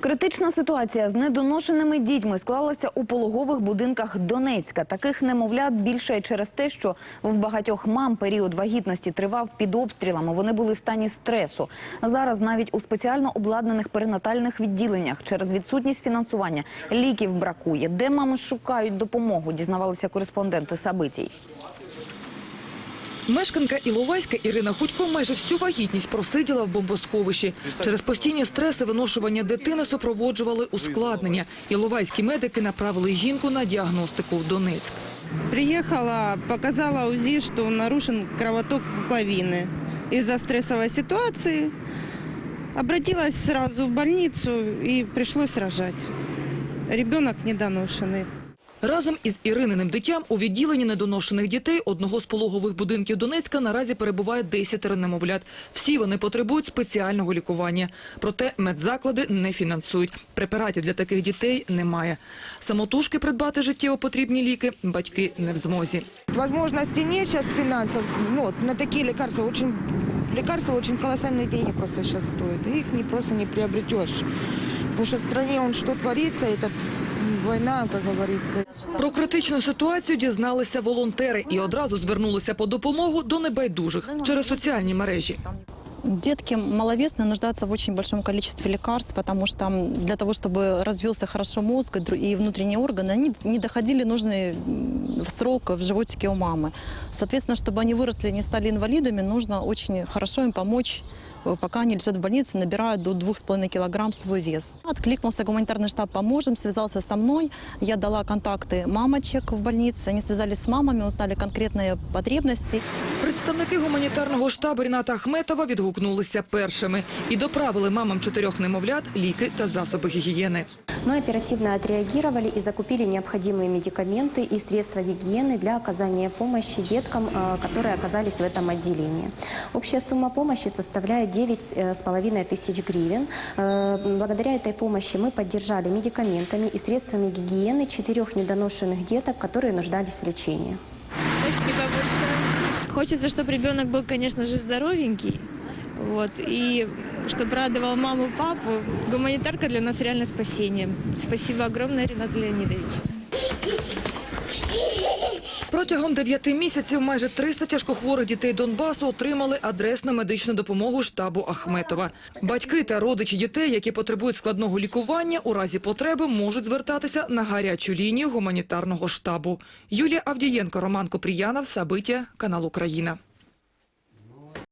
Критична ситуація з недоношеними дітьми склалася у пологових будинках Донецька. Таких немовлят більше через те, що в багатьох мам період вагітності тривав під обстрілами. Вони були в стані стресу. Зараз навіть у спеціально обладнаних перинатальних відділеннях через відсутність фінансування ліків бракує. Де мами шукають допомогу? Дізнавалися кореспонденти Сабитій. Мешканка Іловайська Ірина Худько майже всю вагітність просиділа в бомбосховищі. Через постійні стреси виношування дитини супроводжували ускладнення. Іловайські медики направили жінку на діагностику в Донецьк. Приехала, показала УЗИ, что нарушен кровоток пуповины. Из-за стрессовой ситуации обратилась сразу в больницу и пришлось рожать. Ребенок недоношенный. Разом із Ірининим дитям у відділенні недоношених дітей одного з пологових будинків Донецька наразі перебуває 10 немовлят. Всі вони потребують спеціального лікування. Проте медзаклади не фінансують. Препаратів для таких дітей немає. Самотужки придбати життєво потрібні ліки батьки не в змозі. Возможности нет сейчас финансов. Ну, на такие лекарства очень лекарства очень колоссальные деньги просто сейчас стоят. И Их не просто не приобретешь. Потому что в стране он что творится, это м, война, как говорится. Про критичну ситуацію дізналися волонтери і одразу звернулися по допомогу до небайдужих через соціальні мережі. Детки маловесные нуждаются в очень большом количестве лекарств, потому что м, для того, чтобы развился хорошо мозг и дру- и внутренние органы, они не доходили нужный м, в срок в животике у мамы. Соответственно, чтобы они выросли и не стали инвалидами, нужно очень хорошо им помочь э, пока они лежат в больнице, набирают до 2,5 килограмм свой вес. Откликнулся гуманитарный штаб «Поможем», связался со мной. Я дала контакты мамочек в больнице. Они связались с мамами, узнали конкретные потребности. Представники гуманітарного штабу Ріната Ахметова відгукнулися першими і доправили мамам чотирьох немовлят ліки та засоби гігієни. Мы оперативно отреагировали и закупили необходимые медикаменты и средства гигиены для оказания помощи деткам, э, которые оказались в этом отделении. Общая сумма помощи составляет 9,5 тысяч гривен. Э, Благодаря этой помощи мы поддержали медикаментами и средствами гигиены четырех недоношенных деток, которые нуждались в лечении. Спасибо большое. Хочется, чтобы ребенок был, конечно же, здоровенький. Вот, и чтобы радовал маму, папу. Гуманитарка для нас реально спасение. Спасибо огромное, Ренат Леонидович. Протягом дев'яти місяців майже 300 тяжкохворих дітей Донбасу отримали адресну медичну допомогу штабу Ахметова. Батьки та родичі дітей, які потребують складного лікування, у разі потреби можуть звертатися на гарячу лінію гуманітарного штабу. Юлія Авдієнко, Роман Копріянов, Сабиття, канал Україна.